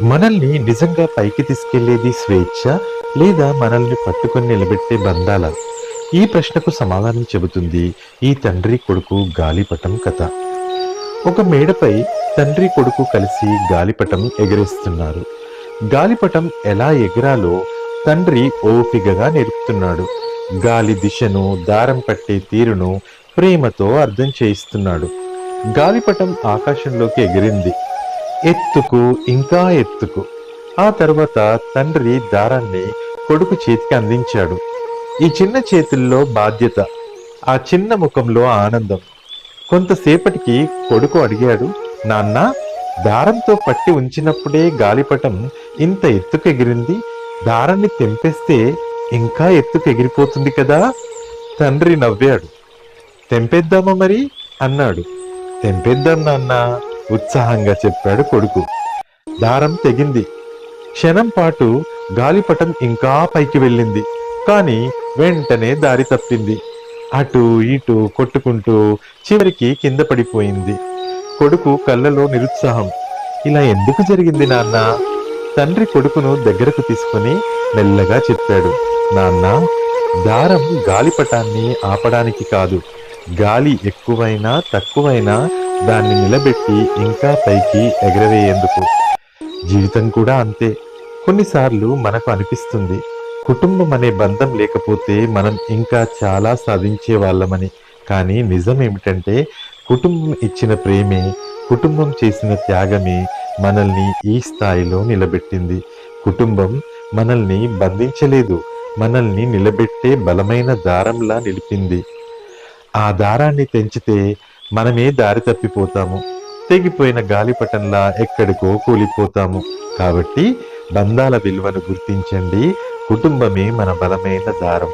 మనల్ని నిజంగా పైకి తీసుకెళ్ళేది స్వేచ్ఛ లేదా మనల్ని పట్టుకొని నిలబెట్టే బంధాల? ఈ ప్రశ్నకు సమాధానం చెబుతుంది ఈ తండ్రి కొడుకు గాలిపటం కథ. ఒక మేడపై తండ్రి కొడుకు కలిసి గాలిపటం ఎగరేస్తున్నారు. గాలిపటం ఎలా ఎగరాలో తండ్రి ఓపికగా నేర్పుతున్నాడు. గాలి దిశను దారం పట్టే తీరును ప్రేమతో అర్థం చేయిస్తున్నాడు. గాలిపటం ఆకాశంలోకి ఎగిరింది. ఎత్తుకు ఇంకా ఎత్తుకు. ఆ తర్వాత తండ్రి దారాన్ని కొడుకు చేతికి అందించాడు. ఈ చిన్న చేతుల్లో బాధ్యత ఆ చిన్న ముఖంలో ఆనందం. కొంతసేపటికి కొడుకు అడిగాడు నాన్న దారంతో పట్టి ఉంచినప్పుడే గాలిపటం ఇంత ఎత్తుకు ఎగిరింది దారాన్ని తెంపేస్తే ఇంకా ఎత్తుకు ఎగిరిపోతుంది కదా? తండ్రి నవ్వాడు. తెంపేద్దామా మరి? అన్నాడు. తెంపేద్దాం నాన్నా. ఉత్సాహంగా చెప్పాడు కొడుకు. దారం తెగింది. క్షణం పాటు గాలిపటం ఇంకా పైకి వెళ్ళింది. కానీ వెంటనే దారి తప్పింది. అటు ఇటు కొట్టుకుంటూ చివరికి కింద పడిపోయింది. కొడుకు కళ్ళలో నిరుత్సాహం. ఇలా ఎందుకు జరిగింది నాన్న? తండ్రి కొడుకును దగ్గరకు తీసుకుని మెల్లగా చెప్పాడు. నాన్న దారం గాలిపటాన్ని ఆపడానికి కాదు. గాలి ఎక్కువైనా తక్కువైనా దాన్ని నిలబెట్టి ఇంకా పైకి ఎగరవేయేందుకు. జీవితం కూడా అంతే. కొన్నిసార్లు మనకు అనిపిస్తుంది కుటుంబం అనే బంధం లేకపోతే మనం ఇంకా చాలా సాధించే వాళ్ళమని. కానీ నిజం ఏమిటంటే కుటుంబం ఇచ్చిన ప్రేమే కుటుంబం చేసిన త్యాగమే మనల్ని ఈ స్థాయిలో నిలబెట్టింది. కుటుంబం మనల్ని బంధించలేదు మనల్ని నిలబెట్టే బలమైన దారంలా నిలిపింది. ఆ దారాన్ని తెంచితే మనమే దారి తప్పిపోతాము. తెగిపోయిన గాలిపటంలా ఎక్కడికో కూలిపోతాము. కాబట్టి బంధాల విలువను గుర్తించండి. కుటుంబమే మన బలమైన దారం.